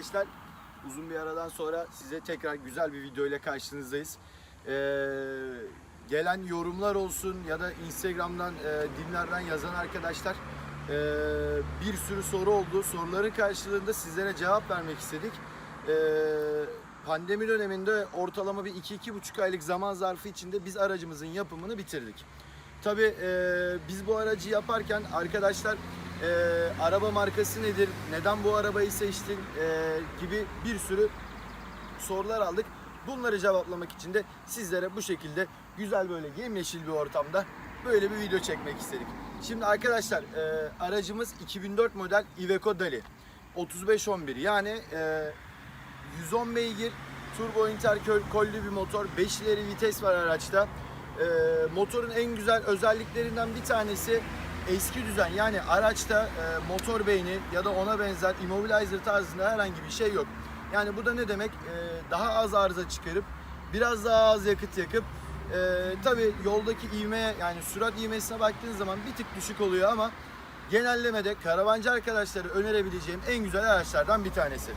arkadaşlar. Uzun bir aradan sonra size tekrar güzel bir video ile karşınızdayız. Ee, gelen yorumlar olsun ya da Instagram'dan, e, dinlerden yazan arkadaşlar e, bir sürü soru oldu. Soruların karşılığında sizlere cevap vermek istedik. Ee, pandemi döneminde ortalama bir 2-2,5 aylık zaman zarfı içinde biz aracımızın yapımını bitirdik. Tabii e, biz bu aracı yaparken arkadaşlar e, araba markası nedir, neden bu arabayı seçtin e, gibi bir sürü sorular aldık. Bunları cevaplamak için de sizlere bu şekilde güzel böyle yemyeşil bir ortamda böyle bir video çekmek istedik. Şimdi arkadaşlar e, aracımız 2004 model Iveco Dali 3511 yani e, 110 beygir turbo interkollü bir motor 5 ileri vites var araçta. Ee, motorun en güzel özelliklerinden bir tanesi eski düzen yani araçta e, motor beyni ya da ona benzer immobilizer tarzında herhangi bir şey yok. Yani bu da ne demek? Ee, daha az arıza çıkarıp biraz daha az yakıt yakıp e, tabi yoldaki ivmeye yani sürat ivmesine baktığınız zaman bir tık düşük oluyor ama genellemede karavancı arkadaşları önerebileceğim en güzel araçlardan bir tanesi.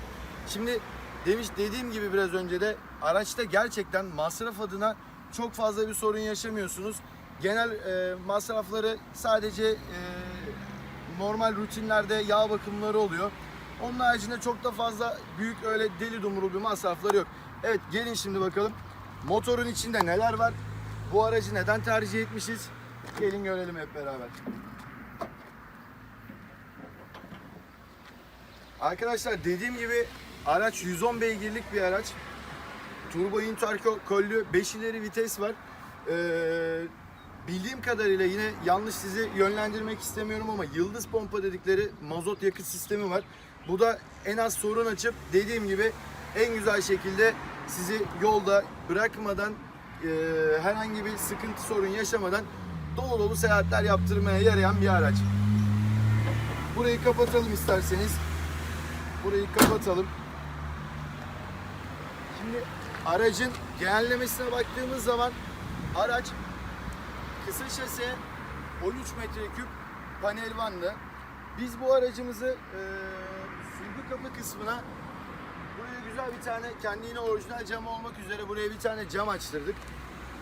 Şimdi demiş dediğim gibi biraz önce de araçta gerçekten masraf adına çok fazla bir sorun yaşamıyorsunuz. Genel e, masrafları sadece e, normal rutinlerde yağ bakımları oluyor. Onun haricinde çok da fazla büyük öyle deli dumuru bir masrafları yok. Evet gelin şimdi bakalım motorun içinde neler var? Bu aracı neden tercih etmişiz? Gelin görelim hep beraber. Arkadaşlar dediğim gibi araç 110 beygirlik bir araç. Turbo interkollü 5 ileri vites var. Ee, bildiğim kadarıyla yine yanlış sizi yönlendirmek istemiyorum ama yıldız pompa dedikleri mazot yakıt sistemi var. Bu da en az sorun açıp dediğim gibi en güzel şekilde sizi yolda bırakmadan e, herhangi bir sıkıntı sorun yaşamadan dolu dolu seyahatler yaptırmaya yarayan bir araç. Burayı kapatalım isterseniz. Burayı kapatalım. Şimdi aracın genellemesine baktığımız zaman araç kısa şase 13 metreküp panel vanlı. Biz bu aracımızı e, sürgü kapı kısmına buraya güzel bir tane kendi yine orijinal cam olmak üzere buraya bir tane cam açtırdık.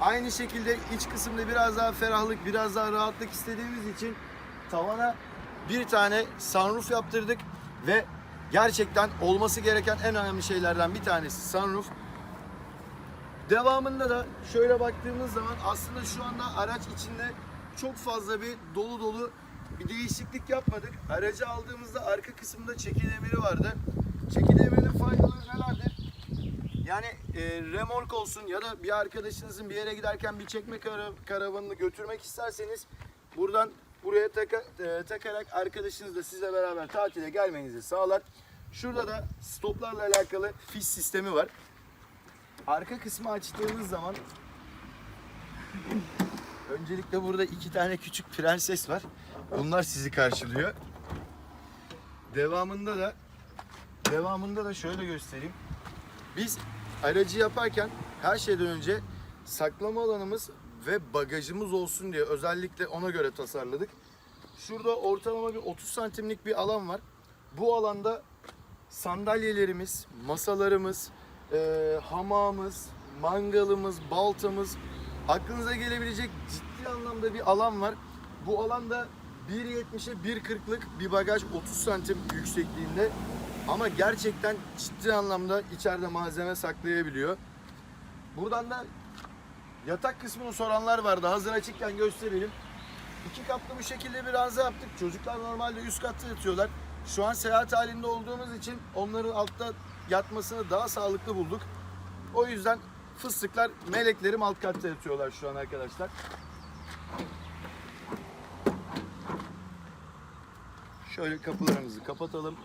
Aynı şekilde iç kısımda biraz daha ferahlık, biraz daha rahatlık istediğimiz için tavana bir tane sunroof yaptırdık ve gerçekten olması gereken en önemli şeylerden bir tanesi sunroof. Devamında da şöyle baktığımız zaman aslında şu anda araç içinde çok fazla bir dolu dolu bir değişiklik yapmadık. Aracı aldığımızda arka kısımda çeki demiri vardı. Çeki demirinin faydaları nelerdir? Yani e, remork olsun ya da bir arkadaşınızın bir yere giderken bir çekme kara- karavanını götürmek isterseniz buradan buraya taka, e, takarak arkadaşınız da sizle beraber tatile gelmenizi sağlar. Şurada da stoplarla alakalı fiş sistemi var. Arka kısmı açtığınız zaman öncelikle burada iki tane küçük prenses var. Bunlar sizi karşılıyor. Devamında da devamında da şöyle göstereyim. Biz aracı yaparken her şeyden önce saklama alanımız ve bagajımız olsun diye özellikle ona göre tasarladık. Şurada ortalama bir 30 santimlik bir alan var. Bu alanda sandalyelerimiz, masalarımız, e, hamamımız, mangalımız, baltamız, aklınıza gelebilecek ciddi anlamda bir alan var. Bu alanda 1.70'e 1.40'lık bir bagaj 30 santim yüksekliğinde ama gerçekten ciddi anlamda içeride malzeme saklayabiliyor. Buradan da yatak kısmını soranlar vardı. Hazır açıkken gösterelim. İki katlı bu şekilde bir ranza yaptık. Çocuklar normalde üst katta yatıyorlar. Şu an seyahat halinde olduğumuz için onların altta yatmasını daha sağlıklı bulduk. O yüzden fıstıklar, meleklerim alt katta yatıyorlar şu an arkadaşlar. Şöyle kapılarımızı kapatalım.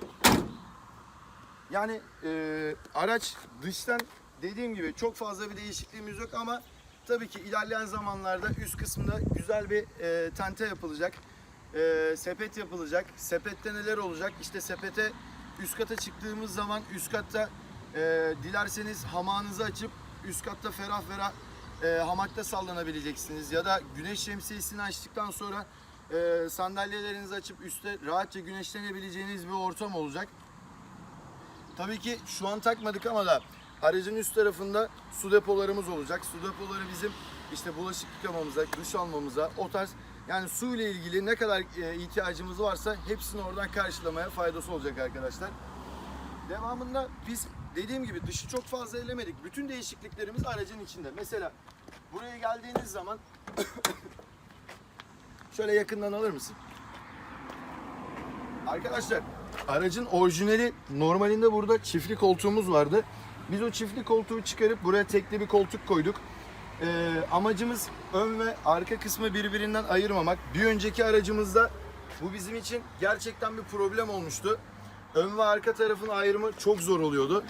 Yani e, araç dıştan dediğim gibi çok fazla bir değişikliğimiz yok ama tabii ki ilerleyen zamanlarda üst kısımda güzel bir e, tente yapılacak. E, sepet yapılacak. Sepette neler olacak? İşte sepete üst kata çıktığımız zaman üst katta e, dilerseniz hamağınızı açıp üst katta ferah ferah e, hamakta sallanabileceksiniz. Ya da güneş şemsiyesini açtıktan sonra e, sandalyelerinizi açıp üstte rahatça güneşlenebileceğiniz bir ortam olacak. Tabii ki şu an takmadık ama da aracın üst tarafında su depolarımız olacak. Su depoları bizim işte bulaşık yıkamamıza, duş almamıza, o tarz yani su ile ilgili ne kadar e, ihtiyacımız varsa hepsini oradan karşılamaya faydası olacak arkadaşlar. Devamında biz dediğim gibi dışı çok fazla elemedik. Bütün değişikliklerimiz aracın içinde. Mesela buraya geldiğiniz zaman şöyle yakından alır mısın? Arkadaşlar aracın orijinali normalinde burada çiftli koltuğumuz vardı. Biz o çiftli koltuğu çıkarıp buraya tekli bir koltuk koyduk. Ee, amacımız ön ve arka kısmı birbirinden ayırmamak. Bir önceki aracımızda bu bizim için gerçekten bir problem olmuştu. Ön ve arka tarafın ayrımı çok zor oluyordu.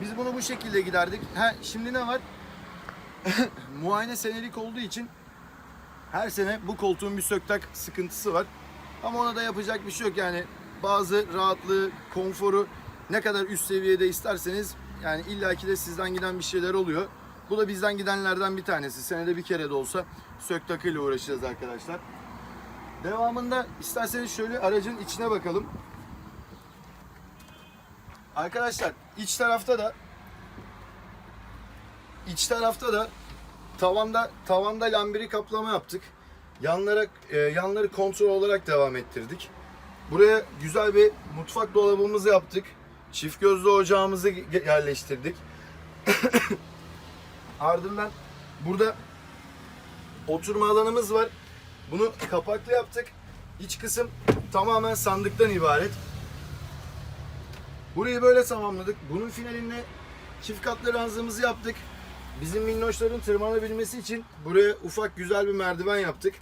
Biz bunu bu şekilde giderdik. Ha, şimdi ne var? Muayene senelik olduğu için her sene bu koltuğun bir söktak sıkıntısı var. Ama ona da yapacak bir şey yok yani. Bazı rahatlığı, konforu ne kadar üst seviyede isterseniz yani illaki de sizden giden bir şeyler oluyor. Bu da bizden gidenlerden bir tanesi. Senede bir kere de olsa sök takıyla uğraşacağız arkadaşlar. Devamında isterseniz şöyle aracın içine bakalım. Arkadaşlar iç tarafta da iç tarafta da tavanda tavanda lambiri kaplama yaptık. Yanlara e, yanları kontrol olarak devam ettirdik. Buraya güzel bir mutfak dolabımızı yaptık. Çift gözlü ocağımızı yerleştirdik. Ardından burada oturma alanımız var. Bunu kapaklı yaptık. İç kısım tamamen sandıktan ibaret. Burayı böyle tamamladık. Bunun finalinde çift katlı ranzamızı yaptık. Bizim minnoşların tırmanabilmesi için buraya ufak güzel bir merdiven yaptık.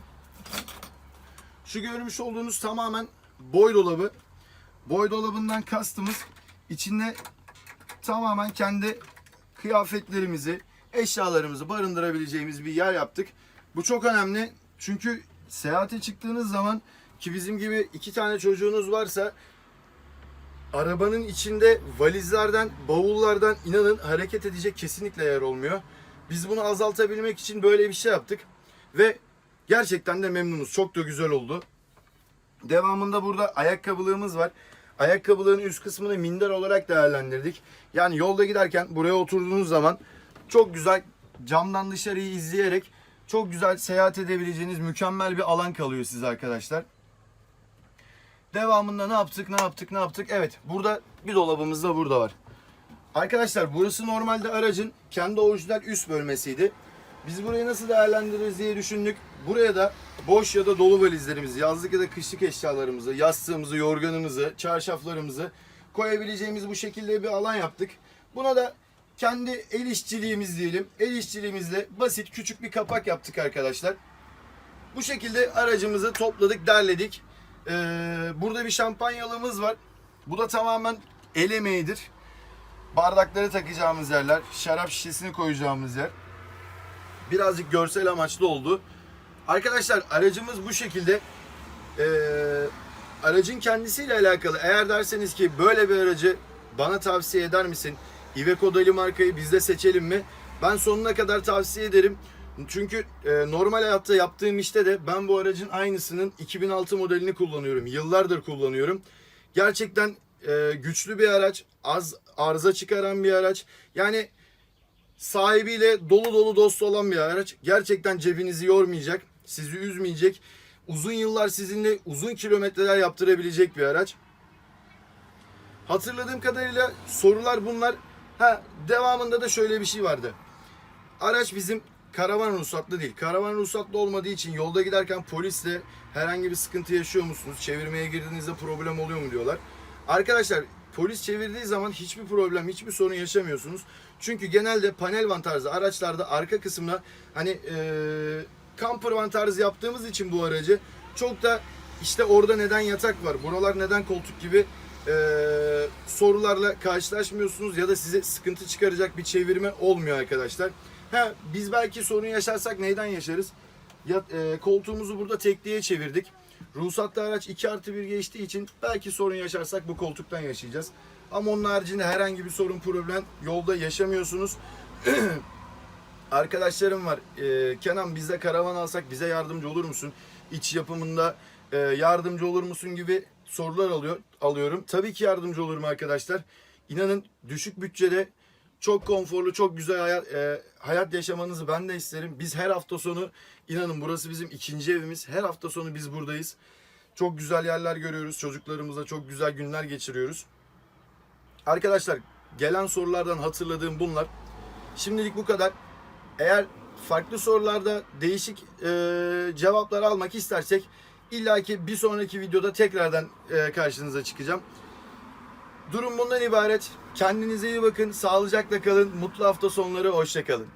Şu görmüş olduğunuz tamamen boy dolabı. Boy dolabından kastımız içinde tamamen kendi kıyafetlerimizi, eşyalarımızı barındırabileceğimiz bir yer yaptık. Bu çok önemli çünkü seyahate çıktığınız zaman ki bizim gibi iki tane çocuğunuz varsa arabanın içinde valizlerden, bavullardan inanın hareket edecek kesinlikle yer olmuyor. Biz bunu azaltabilmek için böyle bir şey yaptık ve gerçekten de memnunuz. Çok da güzel oldu. Devamında burada ayakkabılığımız var. Ayakkabılığın üst kısmını minder olarak değerlendirdik. Yani yolda giderken buraya oturduğunuz zaman çok güzel camdan dışarıyı izleyerek çok güzel seyahat edebileceğiniz mükemmel bir alan kalıyor size arkadaşlar. Devamında ne yaptık, ne yaptık, ne yaptık? Evet, burada bir dolabımız da burada var. Arkadaşlar burası normalde aracın kendi orijinal üst bölmesiydi. Biz burayı nasıl değerlendiririz diye düşündük. Buraya da boş ya da dolu valizlerimizi, yazlık ya da kışlık eşyalarımızı, yastığımızı, yorganımızı, çarşaflarımızı koyabileceğimiz bu şekilde bir alan yaptık. Buna da kendi el işçiliğimiz diyelim. El işçiliğimizle basit küçük bir kapak yaptık arkadaşlar. Bu şekilde aracımızı topladık, derledik. Ee, burada bir şampanyalığımız var. Bu da tamamen el emeğidir. Bardakları takacağımız yerler, şarap şişesini koyacağımız yer. Birazcık görsel amaçlı oldu. Arkadaşlar aracımız bu şekilde. Ee, aracın kendisiyle alakalı eğer derseniz ki böyle bir aracı bana tavsiye eder misin? Iveco Dali markayı bizde seçelim mi? Ben sonuna kadar tavsiye ederim. Çünkü e, normal hayatta yaptığım işte de ben bu aracın aynısının 2006 modelini kullanıyorum. Yıllardır kullanıyorum. Gerçekten e, güçlü bir araç, az arıza çıkaran bir araç. Yani sahibiyle dolu dolu dost olan bir araç. Gerçekten cebinizi yormayacak, sizi üzmeyecek. Uzun yıllar sizinle uzun kilometreler yaptırabilecek bir araç. Hatırladığım kadarıyla sorular bunlar. Ha devamında da şöyle bir şey vardı. Araç bizim karavan ruhsatlı değil. Karavan ruhsatlı olmadığı için yolda giderken polisle herhangi bir sıkıntı yaşıyor musunuz? Çevirmeye girdiğinizde problem oluyor mu diyorlar. Arkadaşlar polis çevirdiği zaman hiçbir problem, hiçbir sorun yaşamıyorsunuz. Çünkü genelde panel van tarzı araçlarda arka kısmına hani eee camper van tarzı yaptığımız için bu aracı çok da işte orada neden yatak var, buralar neden koltuk gibi eee, sorularla karşılaşmıyorsunuz ya da size sıkıntı çıkaracak bir çevirme olmuyor arkadaşlar. Ha biz belki sorun yaşarsak neyden yaşarız? Ya, e, koltuğumuzu burada tekliğe çevirdik. Ruhsatlı araç 2 artı 1 geçtiği için belki sorun yaşarsak bu koltuktan yaşayacağız. Ama onun haricinde herhangi bir sorun problem yolda yaşamıyorsunuz. Arkadaşlarım var. E, Kenan bizde karavan alsak bize yardımcı olur musun? İç yapımında e, yardımcı olur musun gibi sorular alıyor alıyorum. Tabii ki yardımcı olurum arkadaşlar. İnanın düşük bütçede çok konforlu, çok güzel hayat, e, hayat yaşamanızı ben de isterim. Biz her hafta sonu, inanın burası bizim ikinci evimiz. Her hafta sonu biz buradayız. Çok güzel yerler görüyoruz. Çocuklarımızla çok güzel günler geçiriyoruz. Arkadaşlar gelen sorulardan hatırladığım bunlar. Şimdilik bu kadar. Eğer farklı sorularda değişik e, cevaplar almak istersek illaki bir sonraki videoda tekrardan e, karşınıza çıkacağım. Durum bundan ibaret. Kendinize iyi bakın, sağlıcakla kalın, mutlu hafta sonları, hoşçakalın.